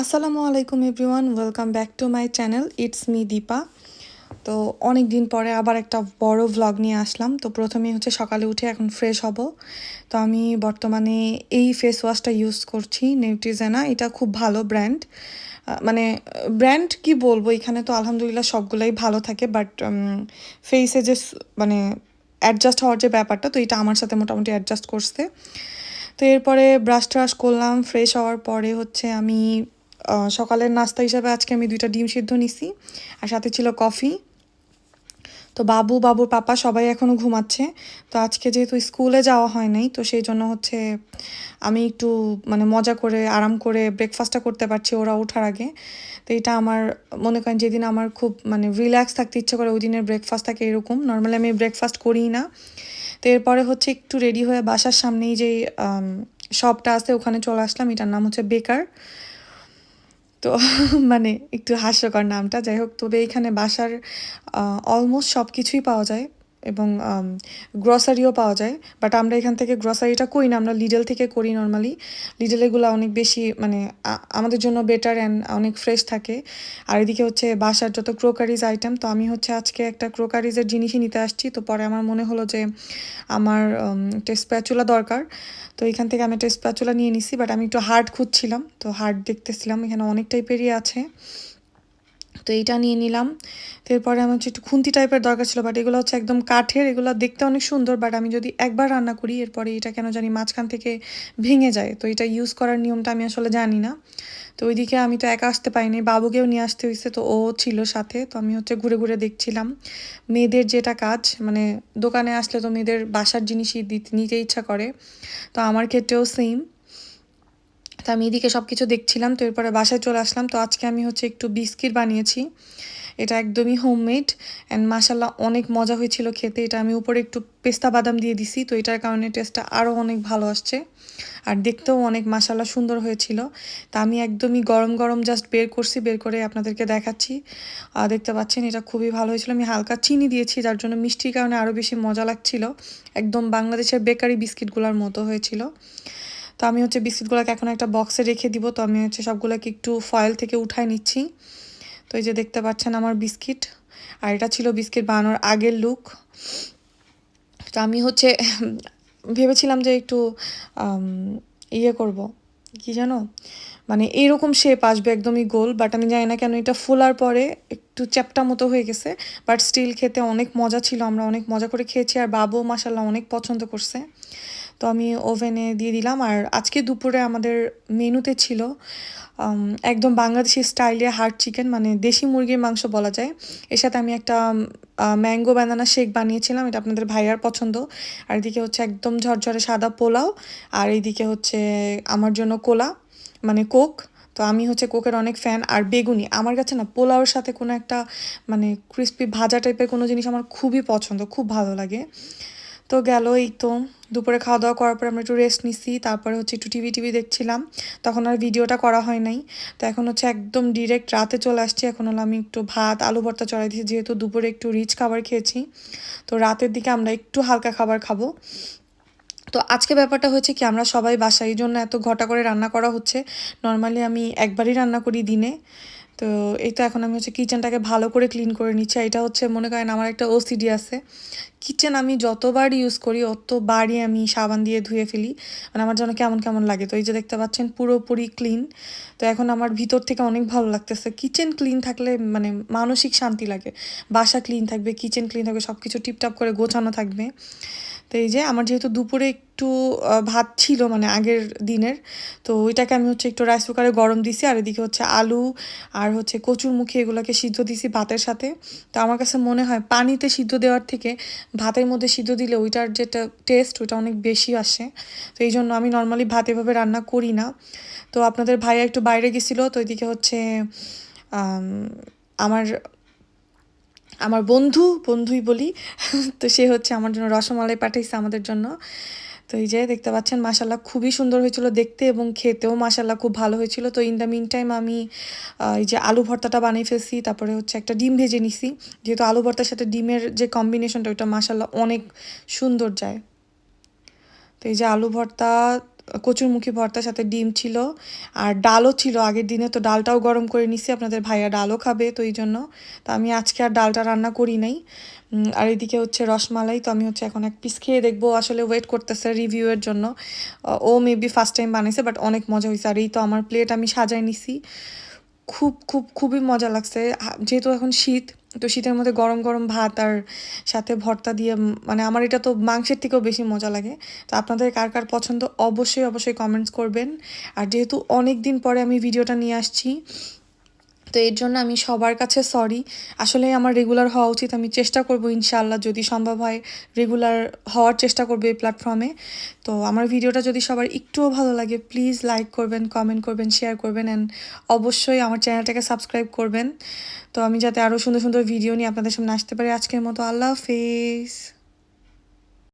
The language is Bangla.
আসসালামু আলাইকুম everyone, welcome back to my channel, it's me Deepa. তো অনেক দিন পরে আবার একটা বড় ভ্লগ নিয়ে আসলাম। তো প্রথমেই হচ্ছে সকালে উঠে এখন ফ্রেশ হব। তো আমি বর্তমানে এই ফেস ওয়াশটা ইউজ করছি নিউট্রিজেনা এটা খুব ভালো ব্র্যান্ড মানে ব্র্যান্ড কি বলব? এখানে তো আলহামদুলিল্লাহ সবগুলোই ভালো থাকে বাট ফেসে যে মানে অ্যাডজাস্ট হওয়ার যে ব্যাপারটা, তো এটা আমার সাথে মোটামুটি অ্যাডজাস্ট করছে। তো এরপরে ব্রাশ ট্রাশ করলাম ফ্রেশ হওয়ার পরে হচ্ছে আমি সকালের নাস্তা হিসাবে আজকে আমি দুইটা ডিম সিদ্ধ নিছি, আর সাথে ছিল কফি। তো বাবু, বাবুর পাপা সবাই এখনও ঘুমাচ্ছে। তো আজকে যেহেতু স্কুলে যাওয়া হয় নাই, তো সেই জন্য হচ্ছে আমি একটু মানে মজা করে, আরাম করে ব্রেকফাস্টটা করতে পারছি ওরা ওঠার আগে। তো এটা আমার, মনে করেন যেদিন আমার খুব মানে রিল্যাক্স থাকতে ইচ্ছে করে ওই দিনের ব্রেকফাস্ট থাকে এরকম। নর্মালি আমি ব্রেকফাস্ট করিই না। তো এরপরে হচ্ছে একটু রেডি হয়ে বাসার সামনেই যে শপটা আছে, ওখানে চলে আসলাম। এটার নাম হচ্ছে বেকার। তো মানে একটু হাস্যকর নামটা। যাই হোক, তবে এখানে বাসার অলমোস্ট সব কিছুই পাওয়া যায়। এবং গ্রসারিও পাওয়া যায় বাট আমরা এখান থেকে গ্রসারিটা করি না, আমরা লিডল থেকে করি নর্মালি লিডলেগুলো অনেক বেশি মানে আমাদের জন্য বেটার অ্যান্ড অনেক ফ্রেশ থাকে। আর এদিকে হচ্ছে বাসার যত ক্রোকারিজ আইটেম তো আমি হচ্ছে আজকে একটা ক্রোকারিজের জিনিসই নিতে আসছি। তো পরে আমার মনে হলো যে আমার একটা স্প্যাচুলা দরকার। তো এখান থেকে আমি একটা স্প্যাচুলা নিয়ে নিছি বাট আমি একটু হার্ড খুঁজছিলাম। তো হার্ড দেখতেছিলাম, এখানে অনেক টাইপেরই আছে। তো এইটা নিয়ে নিলাম। তো এরপরে আমার হচ্ছে একটু খুন্তি টাইপের দরকার ছিল বাট এগুলো হচ্ছে একদম কাঠের, এগুলো দেখতে অনেক সুন্দর বাট আমি যদি একবার রান্না করি, এরপরে এটা কেন জানি মাঝখান থেকে ভেঙে যায়। তো এটা ইউজ করার নিয়মটা আমি আসলে জানি না। তো ওইদিকে আমি তো একা আসতে পারিনি, বাবুকেও নিয়ে আসতে হয়েছে তো ও ছিল সাথে। তো আমি হচ্ছে ঘুরে ঘুরে দেখছিলাম। মেয়েদের যেটা কাজ মানে দোকানে আসলে তো মেয়েদের বাসার জিনিসই নিতে ইচ্ছা করে। তো আমার ক্ষেত্রেও সেম তো আমি এদিকে সব কিছু দেখছিলাম, তো এরপরে বাসায় চলে আসলাম। তো আজকে আমি হচ্ছে একটু বিস্কিট বানিয়েছি। এটা একদমই হোমমেড অ্যান্ড মাসাল্লাহ অনেক মজা হয়েছিল খেতে। এটা আমি উপরে একটু পেস্তা বাদাম দিয়ে দিছি, তো এটার কারণে টেস্টটা আরও অনেক ভালো আসছে। আর দেখতেও অনেক মাসাল্লাহ সুন্দর হয়েছিল। তা আমি একদমই গরম গরম জাস্ট বের করছি, বের করে আপনাদেরকে দেখাচ্ছি। দেখতে পাচ্ছেন এটা খুবই ভালো হয়েছিল। আমি হালকা চিনি দিয়েছি, যার জন্য মিষ্টির কারণে আরও বেশি মজা লাগছিল। একদম বাংলাদেশের বেকারি বিস্কিটগুলোর মতো হয়েছিল। তো আমি হচ্ছে বিস্কিটগুলোকে এখন একটা বক্সে রেখে দিব। তো আমি হচ্ছে সবগুলোকে একটু ফয়েল থেকে উঠায় নিচ্ছি। তো এই যে দেখতে পাচ্ছেন আমার বিস্কিট। আর এটা ছিল বিস্কিট বানানোর আগের লুক তো আমি হচ্ছে ভেবেছিলাম যে একটু ইয়ে করব। কি জানো মানে এইরকম শেপ আসবে একদমই গোল বাট আমি জানি না কেন এটা ফোলার পরে একটু চ্যাপটা মতো হয়ে গেছে। বাট স্টিল খেতে অনেক মজা ছিল, আমরা অনেক মজা করে খেয়েছি। আর বাবু মাসাল্লাহ অনেক পছন্দ করছে। তো আমি ওভেনে দিয়ে দিলাম। আর আজকে দুপুরে আমাদের মেনুতে ছিল একদম বাংলাদেশি স্টাইলে হার্ড চিকেন মানে দেশি মুরগির মাংস বলা যায়। এর সাথে আমি একটা ম্যাঙ্গো ব্যানানা শেক বানিয়েছিলাম, এটা আপনাদের ভাইয়ার পছন্দ। আর এদিকে হচ্ছে একদম ঝরঝরে সাদা পোলাও, আর এইদিকে হচ্ছে আমার জন্য কোলা মানে কোক। তো আমি হচ্ছে কোকের অনেক ফ্যান, আর বেগুনি। আমার কাছে না পোলাওর সাথে কোনো একটা মানে ক্রিস্পি ভাজা টাইপের কোনো জিনিস আমার খুবই পছন্দ, খুব ভালো লাগে। তো গেল এই তো, দুপুরে খাওয়া দাওয়া করার পর আমরা একটু রেস্ট নিছি, তারপরে হচ্ছে একটু টিভি টিভি দেখছিলাম, তখন আর ভিডিওটা করা হয় নাই। তো এখন হচ্ছে একদম ডিরেক্ট রাতে চলে আসছি, এখন হলো আমি একটু ভাত, আলু ভর্তা চড়াই দিয়েছি, যেহেতু দুপুরে একটু রিচ খাবার খেয়েছি। তো রাতের দিকে আমরা একটু হালকা খাবার খাব। তো আজকে ব্যাপারটা হচ্ছে কি, আমরা সবাই বাসায়, এই জন্য এত ঘটা করে রান্না করা হচ্ছে। নর্মালি আমি একবারই রান্না করি দিনে। তো এই তো এখন আমি হচ্ছে কিচেনটাকে ভালো করে ক্লিন করে নিচ্ছি। এটা হচ্ছে, মনে করেন আমার একটা ওসিডি আছে। কিচেন আমি যতবার ইউজ করি, অতবারই আমি সাবান দিয়ে ধুয়ে ফেলি। মানে আমার যেন কেমন কেমন লাগে। তো এই যে দেখতে পাচ্ছেন, পুরোপুরি ক্লিন তো এখন আমার ভিতর থেকে অনেক ভালো লাগতেছে। কিচেন ক্লিন থাকলে মানে মানসিক শান্তি লাগে। বাসা ক্লিন থাকবে, কিচেন ক্লিন থাকবে সব কিছু টিপটাপ করে গোছানো থাকবে। তো এই যে আমার যেহেতু দুপুরে একটু ভাত ছিল মানে আগের দিনের, তো ওইটাকে আমি হচ্ছে একটু রাইস কুকারে গরম দিছি, আর এদিকে হচ্ছে আলু আর হচ্ছে কচুর মুখে এগুলোকে সিদ্ধ দিছি ভাতের সাথে। তো আমার কাছে মনে হয় পানিতে সিদ্ধ দেওয়ার থেকে ভাতের মধ্যে সিদ্ধ দিলে ওইটার যেটা টেস্ট ওইটা অনেক বেশি আসে। তো এই জন্য আমি নর্মালি ভাত এভাবে রান্না করি না। তো আপনাদের ভাইয়া একটু বাইরে গেছিল, তো ওইদিকে হচ্ছে আমার আমার বন্ধু, বন্ধুই বলি। তো সে হচ্ছে আমার জন্য রসমালাই পাঠিয়েছে আমাদের জন্য। তো এই যে দেখতে পাচ্ছেন মাসাল্লাহ খুবই সুন্দর হয়েছিল দেখতে এবং খেতেও মাসাল্লাহ খুব ভালো হয়েছিল। তো ইন দ্য মিন টাইম আমি এই যে আলু ভর্তাটা বানিয়ে ফেলছি, তারপরে হচ্ছে একটা ডিম ভেজে নিছি। যেহেতু আলু ভর্তার সাথে ডিমের যে কম্বিনেশনটা ওইটা মাসাল্লাহ অনেক সুন্দর যায়। তো এই যে আলু ভর্তা কচুরমুখী ভর্তার সাথে ডিম ছিল আর ডালও ছিল আগের দিনে, তো ডালটাও গরম করে নিছি। আপনাদের ভাইয়া ডালও খাবে, তো এই জন্য। তো আমি আজকে আর ডালটা রান্না করি নাই। আর এদিকে হচ্ছে রসমালাই, তো আমি হচ্ছে এখন এক পিস খেয়ে দেখব। আসলে ওয়েট করতেছে রিভিউয়ের জন্য। ও মেবি ফার্স্ট টাইম বানাইছে বাট অনেক মজা হয়েছে আর এই তো আমার প্লেট আমি সাজাই নিছি। খুব খুব, খুবই মজা লাগছে। যেহেতু এখন শীত তো শীতের মধ্যে গরম গরম ভাত আর সাথে ভর্তা দিয়ে মানে আমার এটা তো মাংসের থেকেও বেশি মজা লাগে। তো আপনাদের কার কার পছন্দ অবশ্যই অবশ্যই কমেন্টস করবেন। আর যেহেতু অনেক দিন পরে আমি ভিডিওটা নিয়ে আসছি তো এর জন্য আমি সবার কাছে সরি আসলে আমার রেগুলার হওয়া উচিত। আমি চেষ্টা করব ইনশাআল্লাহ যদি সম্ভব হয় রেগুলার হওয়ার চেষ্টা করব এই প্ল্যাটফর্মে তো আমার ভিডিওটা যদি সবার একটুও ভালো লাগে প্লিজ লাইক করবেন কমেন্ট করবেন শেয়ার করবেন অ্যান্ড অবশ্যই আমার চ্যানেলটাকে সাবস্ক্রাইব করবেন। তো আমি যাতে আরও সুন্দর সুন্দর ভিডিও নিয়ে আপনাদের সামনে আসতে পারি। আজকের মতো আল্লাহ হাফেজ।